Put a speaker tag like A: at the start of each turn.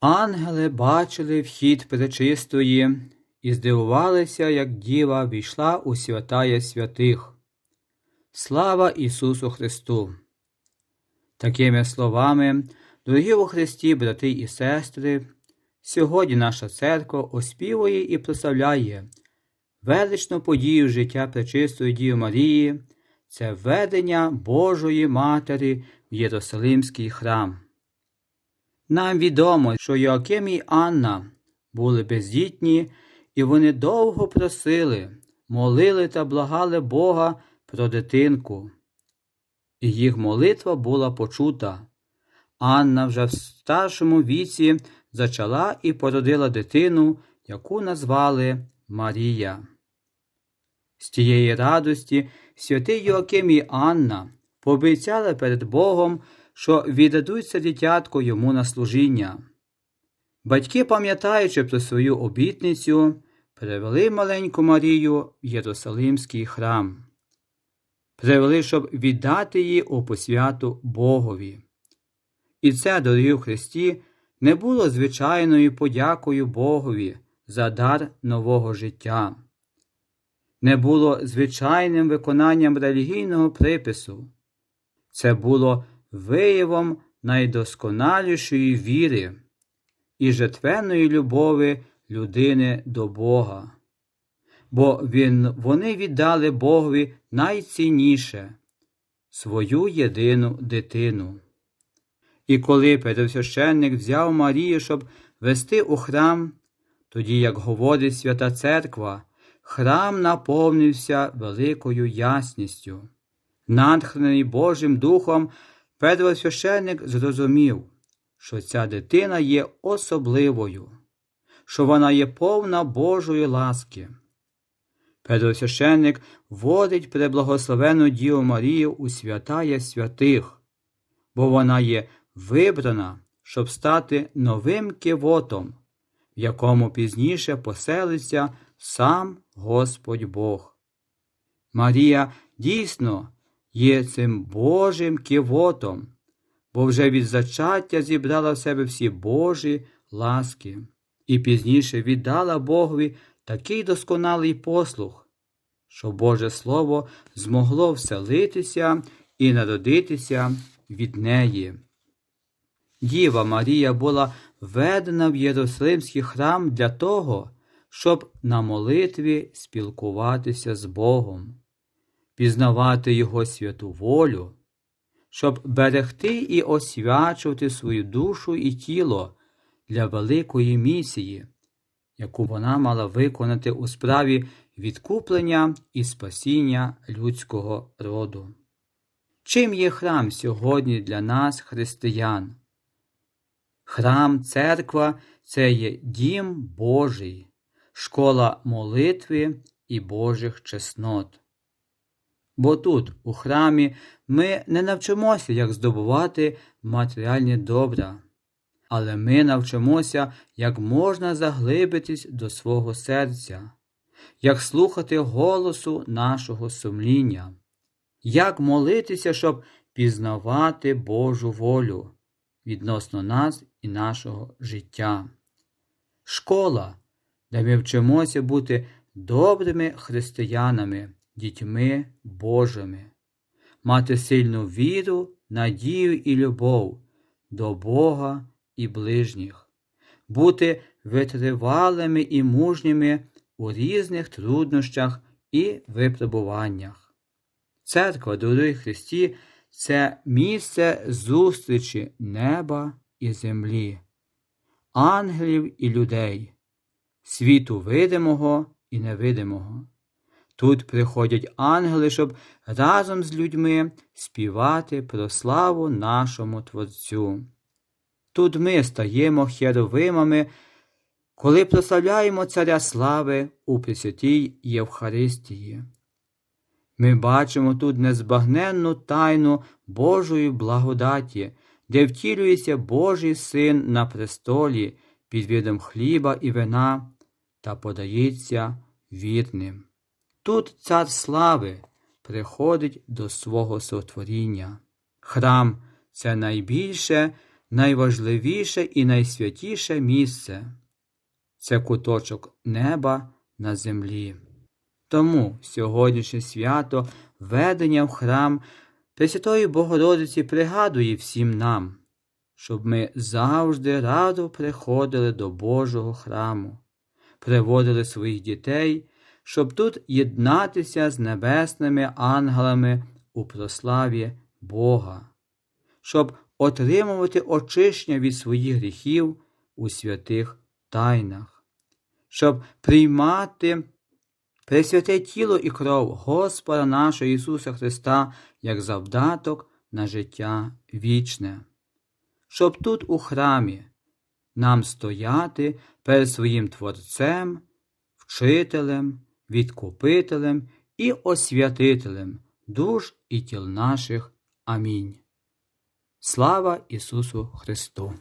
A: Ангели бачили вхід пречистої і здивувалися, як діва війшла у святая святих. Слава Ісусу Христу! Такими словами, дорогі у Христі, брати і сестри, сьогодні наша церква оспівує і прославляє величну подію життя Пречистої Діви Марії, це ведення Божої Матері в Єрусалимський храм. Нам відомо, що Йоаким і Анна були бездітні, і вони довго просили, молили та благали Бога про дитинку. І їх молитва була почута. Анна вже в старшому віці зачала і породила дитину, яку назвали Марія. З тієї радості святий Йоаким і Анна пообіцяли перед Богом, що віддадуться дитятко йому на служіння. Батьки, пам'ятаючи про свою обітницю, привели маленьку Марію в Єрусалимський храм, привели, щоб віддати її у посвяту Богові. І це, дорогі Христі, не було звичайною подякою Богові за дар нового життя, не було звичайним виконанням релігійного припису. Це було виявом найдосконалішої віри і жертвенної любові людини до Бога. Бо він, вони віддали Богові найцінніше свою єдину дитину. І коли первосвященник взяв Марію, щоб вести у храм, тоді, як говорить Свята Церква, храм наповнився великою ясністю. Натхнений Божим Духом, первосвященник зрозумів, що ця дитина є особливою, що вона є повна Божої ласки. Первосвященник водить преблагословену Діву Марію у святая святих, бо вона є вибрана, щоб стати новим кивотом, в якому пізніше поселиться сам Господь Бог. Марія дійсно є цим Божим кивотом, бо вже від зачаття зібрала в себе всі Божі ласки і пізніше віддала Богові такий досконалий послух, що Боже Слово змогло вселитися і народитися від неї. Діва Марія була введена в Єрусалимський храм для того, щоб на молитві спілкуватися з Богом, пізнавати Його святу волю, щоб берегти і освячувати свою душу і тіло для великої місії, яку вона мала виконати у справі відкуплення і спасіння людського роду. Чим є храм сьогодні для нас, християн? Храм, церква це є дім Божий, школа молитви і Божих чеснот. Бо тут, у храмі, ми не навчимося, як здобувати матеріальні добра, але ми навчимося, як можна заглибитись до свого серця, як слухати голосу нашого сумління, як молитися, щоб пізнавати Божу волю відносно нас і нашого життя. Школа, де ми вчимося бути добрими християнами, дітьми Божими, мати сильну віру, надію і любов до Бога і ближніх, бути витривалими і мужніми у різних труднощах і випробуваннях. Церква, дорогі Христі, це місце зустрічі неба і землі, ангелів і людей, світу видимого і невидимого. Тут приходять ангели, щоб разом з людьми співати про славу нашому Творцю. Тут ми стаємо херовимами, коли прославляємо Царя слави у Пресвятій Євхаристії. Ми бачимо тут незбагненну тайну Божої благодаті, де втілюється Божий син на престолі під видом хліба і вина та подається вірним. Тут цар слави приходить до свого сотворіння. Храм це найбільше найважливіше і найсвятіше місце це куточок неба на землі. Тому сьогоднішнє свято ведення в храм Пресвятої Богородиці пригадує всім нам, щоб ми завжди радо приходили до Божого храму, приводили своїх дітей, щоб тут єднатися з небесними ангелами у прославі Бога, щоб отримувати очищення від своїх гріхів у святих тайнах, щоб приймати пресвяте тіло і кров Господа нашого Ісуса Христа як завдаток на життя вічне, щоб тут у храмі нам стояти перед своїм Творцем, Вчителем, Відкупителем і освятителем душ і тіл наших. Амінь. Слава Ісусу Христу!